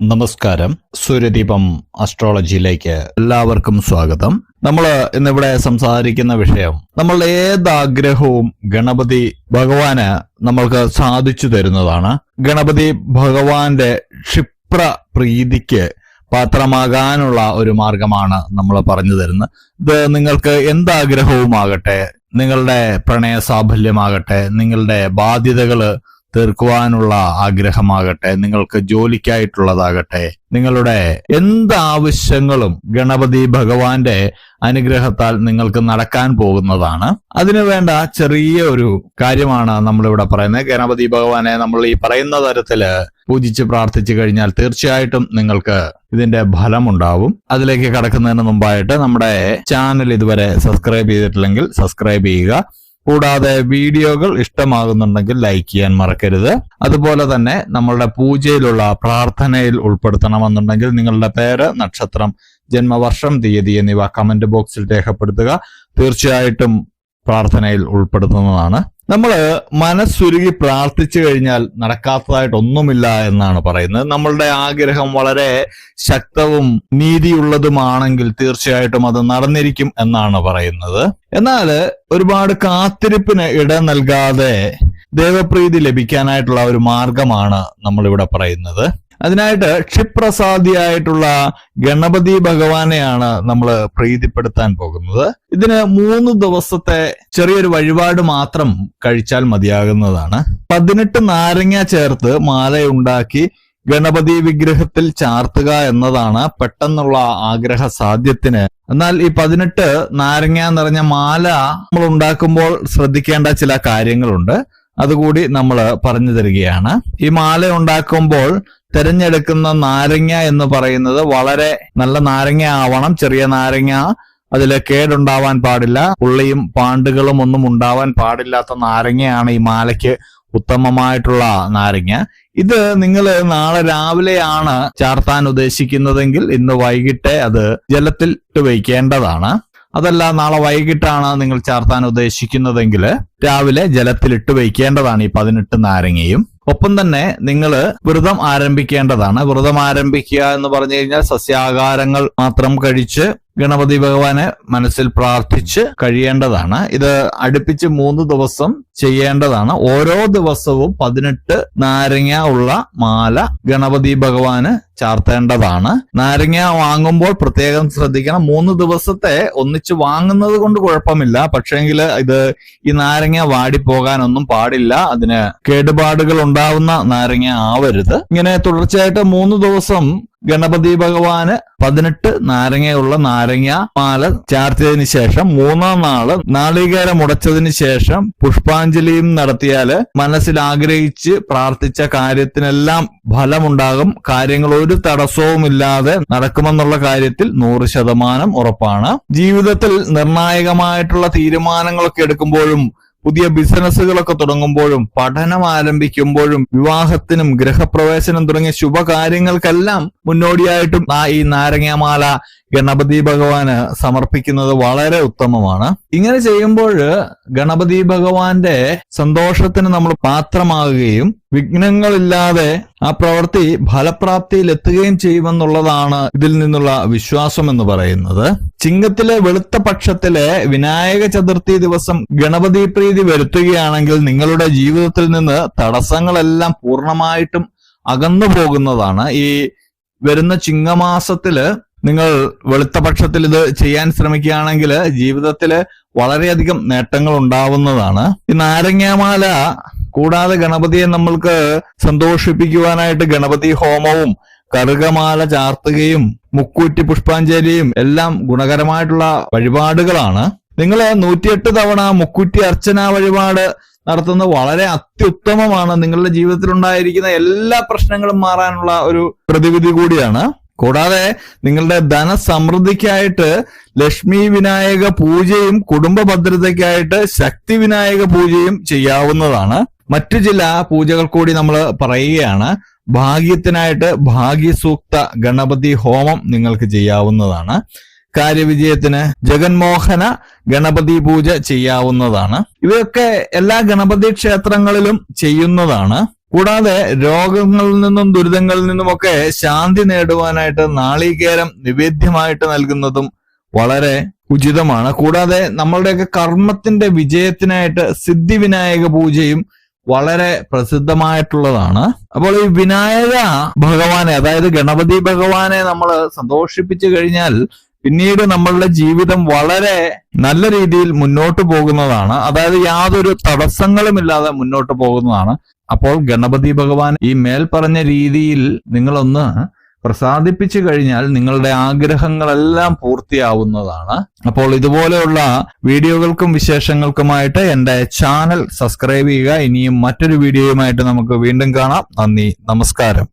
നമസ്കാരം. സൂര്യദീപം അസ്ട്രോളജിയിലേക്ക് എല്ലാവർക്കും സ്വാഗതം. നമ്മൾ ഇന്നിവിടെ സംസാരിക്കുന്ന വിഷയം നമ്മൾ ഏത് ആഗ്രഹവും ഗണപതി ഭഗവാന് നമ്മൾക്ക് സാധിച്ചു തരുന്നതാണ്. ഗണപതി ഭഗവാന്റെ ക്ഷിപ്ര പ്രീതിക്ക് പാത്രമാകാനുള്ള ഒരു മാർഗമാണ് നമ്മൾ പറഞ്ഞു തരുന്നത്. ഇത് നിങ്ങൾക്ക് എന്താഗ്രഹവുമാകട്ടെ നിങ്ങളുടെ പ്രണയ സാഫല്യമാകട്ടെ നിങ്ങളുടെ ബാധ്യതകൾ തീർക്കുവാനുള്ള ആഗ്രഹമാകട്ടെ നിങ്ങൾക്ക് ജോലിക്കായിട്ടുള്ളതാകട്ടെ നിങ്ങളുടെ എന്ത് ആവശ്യങ്ങളും ഗണപതി ഭഗവാന്റെ അനുഗ്രഹത്താൽ നിങ്ങൾക്ക് നടക്കാൻ പോകുന്നതാണ്. അതിനു വേണ്ട ചെറിയ ഒരു കാര്യമാണ് നമ്മളിവിടെ പറയുന്നത്. ഗണപതി ഭഗവാനെ നമ്മൾ ഈ പറയുന്ന തരത്തിൽ പൂജിച്ച് പ്രാർത്ഥിച്ചു കഴിഞ്ഞാൽ തീർച്ചയായിട്ടും നിങ്ങൾക്ക് ഇതിന്റെ ഫലമുണ്ടാവും. അതിലേക്ക് കടക്കുന്നതിന് മുമ്പായിട്ട് നമ്മുടെ ചാനൽ ഇതുവരെ സബ്സ്ക്രൈബ് ചെയ്തിട്ടില്ലെങ്കിൽ സബ്സ്ക്രൈബ് ചെയ്യുക. കൂടാതെ വീഡിയോകൾ ഇഷ്ടമാകുന്നുണ്ടെങ്കിൽ ലൈക്ക് ചെയ്യാൻ മറക്കരുത്. അതുപോലെ തന്നെ നമ്മളുടെ പൂജയിലുള്ള പ്രാർത്ഥനയിൽ ഉൾപ്പെടുത്തണമെന്നുണ്ടെങ്കിൽ നിങ്ങളുടെ പേര് നക്ഷത്രം ജന്മവർഷം തീയതി എന്നിവ കമന്റ് ബോക്സിൽ രേഖപ്പെടുത്തുക. തീർച്ചയായിട്ടും പ്രാർത്ഥനയിൽ ഉൾപ്പെടുത്തുന്നതാണ്. നമ്മൾ മനസ്സുരുകി പ്രാർത്ഥിച്ചു കഴിഞ്ഞാൽ നടക്കാത്തതായിട്ടൊന്നുമില്ല എന്നാണ് പറയുന്നത്. നമ്മളുടെ ആഗ്രഹം വളരെ ശക്തവും നീതിയുള്ളതുമാണെങ്കിൽ തീർച്ചയായിട്ടും അത് നടന്നിരിക്കും എന്നാണ് പറയുന്നത്. എന്നാൽ ഒരുപാട് കാത്തിരിപ്പിന് ഇട നൽകാതെ ദേവപ്രീതി ലഭിക്കാനായിട്ടുള്ള ഒരു മാർഗമാണ് നമ്മളിവിടെ പറയുന്നത്. അതിനായിട്ട് ക്ഷിപ്രസാദിയായിട്ടുള്ള ഗണപതി ഭഗവാനെയാണ് നമ്മൾ പ്രീതിപ്പെടുത്താൻ പോകുന്നത്. ഇതിന് മൂന്ന് ദിവസത്തെ ചെറിയൊരു വഴിപാട് മാത്രം കഴിച്ചാൽ മതിയാകുന്നതാണ്. പതിനെട്ട് നാരങ്ങ ചേർത്ത് മാലയുണ്ടാക്കി ഗണപതി വിഗ്രഹത്തിൽ ചാർത്തുക എന്നതാണ് പെട്ടെന്നുള്ള ആഗ്രഹ സാധ്യത്തിന്. എന്നാൽ ഈ പതിനെട്ട് നാരങ്ങ നിറഞ്ഞ മാല നമ്മൾ ഉണ്ടാക്കുമ്പോൾ ശ്രദ്ധിക്കേണ്ട ചില കാര്യങ്ങളുണ്ട്. അതുകൂടി നമ്മൾ പറഞ്ഞു തരികയാണ്. ഈ മാല ഉണ്ടാക്കുമ്പോൾ തിരഞ്ഞെടുക്കുന്ന നാരങ്ങ എന്ന് പറയുന്നത് വളരെ നല്ല നാരങ്ങ ആവണം ചെറിയ നാരങ്ങ അതിൽ കേടുണ്ടാവാൻ പാടില്ല. പുള്ളിയും പാണ്ടുകളും ഒന്നും ഉണ്ടാവാൻ പാടില്ലാത്ത നാരങ്ങയാണ് ഈ മാലയ്ക്ക് ഉത്തമമായിട്ടുള്ള നാരങ്ങ. ഇത് നിങ്ങൾ നാളെ രാവിലെയാണ് ചാർത്താൻ ഉദ്ദേശിക്കുന്നതെങ്കിൽ ഇന്ന് വൈകിട്ട് അത് ജലത്തിൽ ഇട്ട് വയ്ക്കേണ്ടതാണ്. അതല്ല നാളെ വൈകിട്ടാണ് നിങ്ങൾ ചാർത്താൻ ഉദ്ദേശിക്കുന്നതെങ്കിൽ രാവിലെ ജലത്തിൽ ഇട്ട് വയ്ക്കേണ്ടതാണ് ഈ പതിനെട്ട് നാരങ്ങയും. ഒപ്പം തന്നെ നിങ്ങൾ വ്രതം ആരംഭിക്കേണ്ടതാണ്. വ്രതം ആരംഭിക്കുക എന്ന് പറഞ്ഞു കഴിഞ്ഞാൽ സസ്യാഹാരങ്ങൾ മാത്രം കഴിച്ച് ഗണപതി ഭഗവാനെ മനസ്സിൽ പ്രാർത്ഥിച്ച് കഴിയേണ്ടതാണ്. ഇത് അടുപ്പിച്ച് മൂന്ന് ദിവസം ചെയ്യേണ്ടതാണ്. ഓരോ ദിവസവും പതിനെട്ട് നാരങ്ങ ഉള്ള മാല ഗണപതി ഭഗവാന് ചാർത്തേണ്ടതാണ്. നാരങ്ങ വാങ്ങുമ്പോൾ പ്രത്യേകം ശ്രദ്ധിക്കണം. മൂന്ന് ദിവസത്തെ ഒന്നിച്ച് വാങ്ങുന്നത് കൊണ്ട് കുഴപ്പമില്ല. പക്ഷേങ്കിൽ ഇത് ഈ നാരങ്ങ വാടിപ്പോകാനൊന്നും പാടില്ല. അതിന് കേടുപാടുകൾ ഉണ്ടാവുന്ന നാരങ്ങ ആവരുത്. ഇങ്ങനെ തുടർച്ചയായിട്ട് മൂന്ന് ദിവസം ഗണപതി ഭഗവാന് പതിനെട്ട് നാരങ്ങയുള്ള നാരങ്ങ മാല ചാർത്തിയതിനു ശേഷം മൂന്നാം നാൾ നാളികേരം മുടച്ചതിന് ശേഷം പുഷ്പാഞ്ജലിയും നടത്തിയാൽ മനസ്സിൽ ആഗ്രഹിച്ച് പ്രാർത്ഥിച്ച കാര്യത്തിനെല്ലാം ഫലമുണ്ടാകും. കാര്യങ്ങൾ തടസ്സവുമില്ലാതെ നടക്കുമെന്നുള്ള കാര്യത്തിൽ നൂറ് ശതമാനം ഉറപ്പാണ്. ജീവിതത്തിൽ നിർണായകമായിട്ടുള്ള തീരുമാനങ്ങളൊക്കെ എടുക്കുമ്പോഴും പുതിയ ബിസിനസ്സുകളൊക്കെ തുടങ്ങുമ്പോഴും പഠനം ആരംഭിക്കുമ്പോഴും വിവാഹത്തിനും ഗൃഹപ്രവേശനം തുടങ്ങിയ ശുഭകാര്യങ്ങൾക്കെല്ലാം മുന്നോടിയായിട്ടും ഈ നാരങ്ങാമാല ഗണപതി ഭഗവാന് സമർപ്പിക്കുന്നത് വളരെ ഉത്തമമാണ്. ഇങ്ങനെ ചെയ്യുമ്പോൾ ഗണപതി ഭഗവാന്റെ സന്തോഷത്തിന് നമ്മൾ പാത്രമാകുകയും വിഘ്നങ്ങളില്ലാതെ ആ പ്രവൃത്തി ഫലപ്രാപ്തിയിൽ എത്തുകയും ചെയ്യുമെന്നുള്ളതാണ് ഇതിൽ നിന്നുള്ള വിശ്വാസം എന്ന് പറയുന്നത്. ചിങ്ങത്തിലെ വെളുത്ത പക്ഷത്തിലെ വിനായക ചതുർത്ഥി ദിവസം ഗണപതി പ്രീതി വരുത്തുകയാണെങ്കിൽ നിങ്ങളുടെ ജീവിതത്തിൽ നിന്ന് തടസ്സങ്ങളെല്ലാം പൂർണമായിട്ടും അകന്നു പോകുന്നതാണ്. ഈ വരുന്ന ചിങ്ങമാസത്തിൽ നിങ്ങൾ വെളുത്ത പക്ഷത്തിൽ ഇത് ചെയ്യാൻ ശ്രമിക്കുകയാണെങ്കിൽ ജീവിതത്തിൽ വളരെയധികം നേട്ടങ്ങൾ ഉണ്ടാവുന്നതാണ് ഈ നാരങ്ങാമാല കൂടാതെ ഗണപതിയെ നമ്മൾക്ക് സന്തോഷിപ്പിക്കുവാനായിട്ട് ഗണപതി ഹോമവും കറുകമാല ചാർത്തുകയും മുക്കൂറ്റി പുഷ്പാഞ്ജലിയും എല്ലാം ഗുണകരമായിട്ടുള്ള വഴിപാടുകളാണ്. നിങ്ങൾ നൂറ്റിയെട്ട് തവണ മുക്കൂറ്റി അർച്ചന വഴിപാട് നടത്തുന്ന വളരെ അത്യുത്തമമാണ്. നിങ്ങളുടെ ജീവിതത്തിൽ ഉണ്ടായിരിക്കുന്ന എല്ലാ പ്രശ്നങ്ങളും മാറാനുള്ള ഒരു പ്രതിവിധി കൂടിയാണ്. കൂടാതെ നിങ്ങളുടെ ധനസമൃദ്ധിക്കായിട്ട് ലക്ഷ്മി വിനായക പൂജയും കുടുംബ ഭദ്രതയ്ക്കായിട്ട് ശക്തി വിനായക പൂജയും ചെയ്യാവുന്നതാണ്. മറ്റു ചില പൂജകൾ കൂടി നമ്മൾ പറയുകയാണ്. ഭാഗ്യത്തിനായിട്ട് ഭാഗ്യസൂക്ത ഗണപതി ഹോമം നിങ്ങൾക്ക് ചെയ്യാവുന്നതാണ്. കാര്യവിജയത്തിന് ജഗന്മോഹന ഗണപതി പൂജ ചെയ്യാവുന്നതാണ്. ഇവയൊക്കെ എല്ലാ ഗണപതി ക്ഷേത്രങ്ങളിലും ചെയ്യുന്നതാണ്. കൂടാതെ രോഗങ്ങളിൽ നിന്നും ദുരിതങ്ങളിൽ നിന്നുമൊക്കെ ശാന്തി നേടുവാനായിട്ട് നാളികേരം നിവേദ്യമായിട്ട് നൽകുന്നതും വളരെ ഉചിതമാണ്. കൂടാതെ നമ്മളുടെയൊക്കെ കർമ്മത്തിന്റെ വിജയത്തിനായിട്ട് സിദ്ധി വിനായക പൂജയും വളരെ പ്രസിദ്ധമായിട്ടുള്ളതാണ്. അപ്പോൾ ഈ വിനായക ഭഗവാനെ അതായത് ഗണപതി ഭഗവാനെ നമ്മൾ സന്തോഷിപ്പിച്ചു കഴിഞ്ഞാൽ പിന്നീട് നമ്മളുടെ ജീവിതം വളരെ നല്ല രീതിയിൽ മുന്നോട്ട് പോകുന്നതാണ്. അതായത് യാതൊരു തടസ്സങ്ങളുമില്ലാതെ മുന്നോട്ട് പോകുന്നതാണ്. അപ്പോൾ ഗണപതി ഭഗവാൻ ഈ മേൽ പറഞ്ഞ രീതിയിൽ നിങ്ങളൊന്ന് പ്രസാദിപ്പിച്ചു കഴിഞ്ഞാൽ നിങ്ങളുടെ ആഗ്രഹങ്ങളെല്ലാം പൂർത്തിയാവുന്നതാണ്. അപ്പോൾ ഇതുപോലെയുള്ള വീഡിയോകൾക്കും വിശേഷങ്ങൾക്കുമായിട്ട് എന്റെ ചാനൽ സബ്സ്ക്രൈബ് ചെയ്യുക. ഇനിയും മറ്റൊരു വീഡിയോയുമായിട്ട് നമുക്ക് വീണ്ടും കാണാം. നന്ദി. നമസ്കാരം.